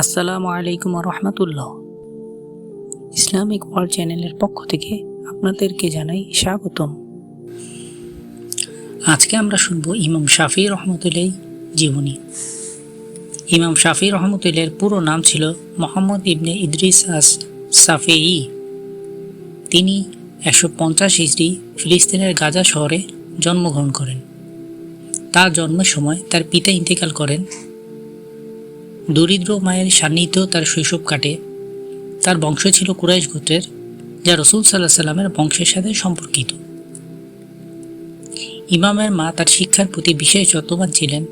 আসসালামু আলাইকুম রহমতুল্লাহ। Islamic world চ্যানেলের পক্ষ থেকে আপনাদেরকে জানাই স্বাগতম। আজকে আমরা শুনব ইমাম শাফি রহমতুল্লাহ জীবনী। ইমাম শাফি রহমতুল্লাহের পুরো নাম ছিল মোহাম্মদ ইবনে ইদ্রিস আস সাফেই তিনি একশো পঞ্চাশ হিজড়ি ফিলিস্তিনের গাজা শহরে জন্মগ্রহণ করেন। তার জন্মের সময় তার পিতা ইন্তেকাল করেন। দরিদ্র মায়ের সান্নিধ্য তার শৈশব কাটে। তার বংশ ছিল কুরাইশ গোত্রের, যা রসুল সাল্লাহ সাল্লামের বংশের সাথে সম্পর্কিত। ইমামের মা তার শিক্ষার প্রতি বিশেষ যত্নবান ছিলেন।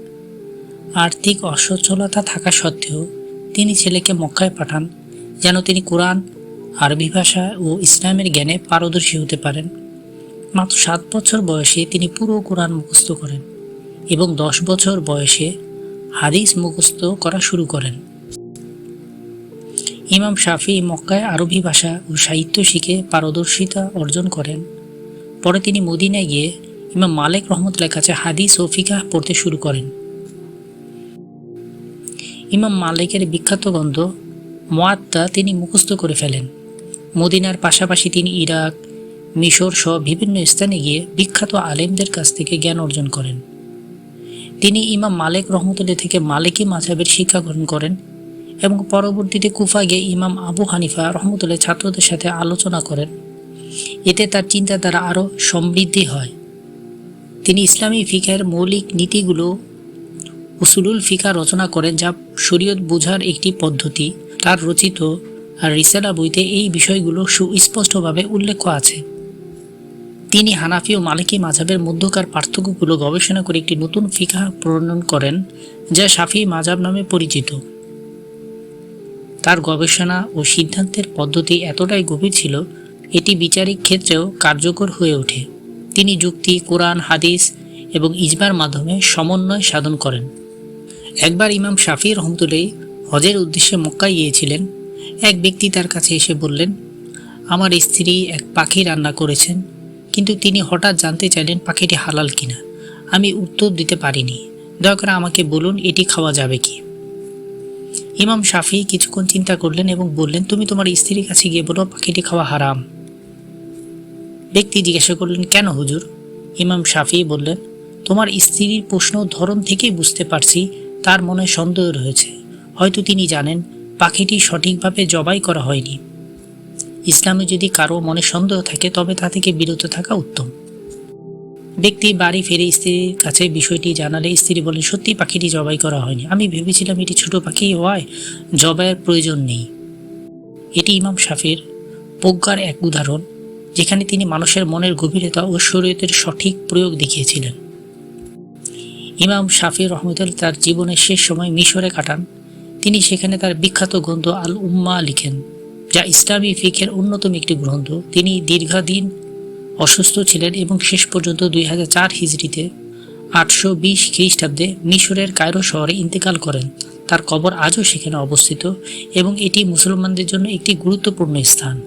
আর্থিক অসচ্ছলতা থাকা সত্ত্বেও তিনি ছেলেকে মক্কায় পাঠান, যেন তিনি কোরআন, আরবি ভাষা ও ইসলামের জ্ঞানে পারদর্শী হতে পারেন। মাত্র সাত বছর বয়সে তিনি পুরো কোরআন মুখস্থ করেন। এবং দশ বছর বয়সে হাদিস মুখস্থ করা শুরু করেন। ইমাম শাফি মক্কায় আরবি ভাষা ও সাহিত্য শিখে পারদর্শিতা অর্জন করেন। পরে তিনি মদিনায় গিয়ে ইমাম মালিক রহমতুল্লাহ কাছে হাদিস ও ফিকা পড়তে শুরু করেন। ইমাম মালিকের বিখ্যাত গ্রন্থ মোয়াত্তা তিনি মুখস্থ করে ফেলেন। মদিনার পাশাপাশি তিনি ইরাক, মিশর সহ বিভিন্ন স্থানে গিয়ে বিখ্যাত আলেমদের কাছ থেকে জ্ঞান অর্জন করেন। তিনি ইমাম মালিক রহমতুল্লাহ থেকে মালিকি মাঝাবের শিক্ষা গ্রহণ করেন এবং পরবর্তীতে কুফা গিয়ে ইমাম আবু হানিফা রহমতুল্লাহ ছাত্রদের সাথে আলোচনা করেন। এতে তার চিন্তাধারা আরও সমৃদ্ধি হয়। তিনি ইসলামী ফিকার মৌলিক নীতিগুলো, উসুলুল ফিকা রচনা করেন যা শরীয়ত বোঝার একটি পদ্ধতি। তার রচিত আর রিসালা বইতে এই বিষয়গুলো সুস্পষ্টভাবে উল্লেখ আছে। তিনি হানাফি ও মালিকি মাঝাবের মধ্যকার পার্থক্যগুলো গবেষণা করে একটি নতুন ফিকা প্রণয়ন করেন, যা সাফি মাঝাব নামে পরিচিত। তার গবেষণা ও সিদ্ধান্তের পদ্ধতি এতটাই গভীর ছিল, এটি বিচারিক ক্ষেত্রেও কার্যকর হয়ে ওঠে। তিনি যুক্তি, কোরআন, হাদিস এবং ইজবার মাধ্যমে সমন্বয় সাধন করেন। একবার ইমাম শাফি রহমতুল্লাহ হজের উদ্দেশ্যে মক্কায় গিয়েছিলেন। এক ব্যক্তি তার কাছে এসে বললেন, আমার স্ত্রী এক পাখি রান্না করেছেন। কিন্তু তিনি হঠাৎ জানতে চাইলেন পাখিটি হালাল কিনা। আমি উত্তর দিতে পারিনি। দয়া করে আমাকে বলুন, এটি খাওয়া যাবে কি? ইমাম শাফি কিছুক্ষণ চিন্তা করলেন এবং বললেন, তুমি তোমার স্ত্রীর কাছে গিয়ে বলো, পাখিটি খাওয়া হারাম। ব্যক্তি জিজ্ঞাসা করলেন, কেন হুজুর? ইমাম শাফি বললেন, তোমার স্ত্রীর প্রশ্ন ধরন থেকেই বুঝতে পারছি, তার মনে সন্দেহ রয়েছে। হয়তো তিনি জানেন, পাখিটি সঠিকভাবে জবাই করা হয়নি। ইসলামে যদি কারও মনে সন্দেহ থাকে, তবে তা থেকে বিরত থাকা উত্তম। ব্যক্তি, বাড়ি ফিরে স্ত্রীর কাছে বিষয়টি জানালে স্ত্রী বলেন, সত্যি পাখিটি জবাই করা হয়নি। আমি ভেবেছিলাম এটি ছোট পাখি হওয়ায় জবাইয়ের প্রয়োজন নেই। এটি ইমাম শাফির প্রজ্ঞার এক উদাহরণ, যেখানে তিনি মানুষের মনের গভীরতা ও শরীয়তের সঠিক প্রয়োগ দেখিয়েছিলেন। ইমাম শাফি রহমতুল তার জীবনের শেষ সময় মিশরে কাটান। তিনি সেখানে তার বিখ্যাত গ্রন্থ আল উম্মা লিখেন। যা ইসলামী ফিকের অন্যতম একটি গ্রন্থ। তিনি দীর্ঘদিন অসুস্থ ছিলেন এবং শেষ পর্যন্ত দুই হাজার চার হিজড়িতে আটশো বিশ খ্রিস্টাব্দে মিশরের কায়রো শহরে ইন্তেকাল করেন। তার কবর আজও সেখানে অবস্থিত এবং এটি মুসলমানদের জন্য একটি গুরুত্বপূর্ণ স্থান।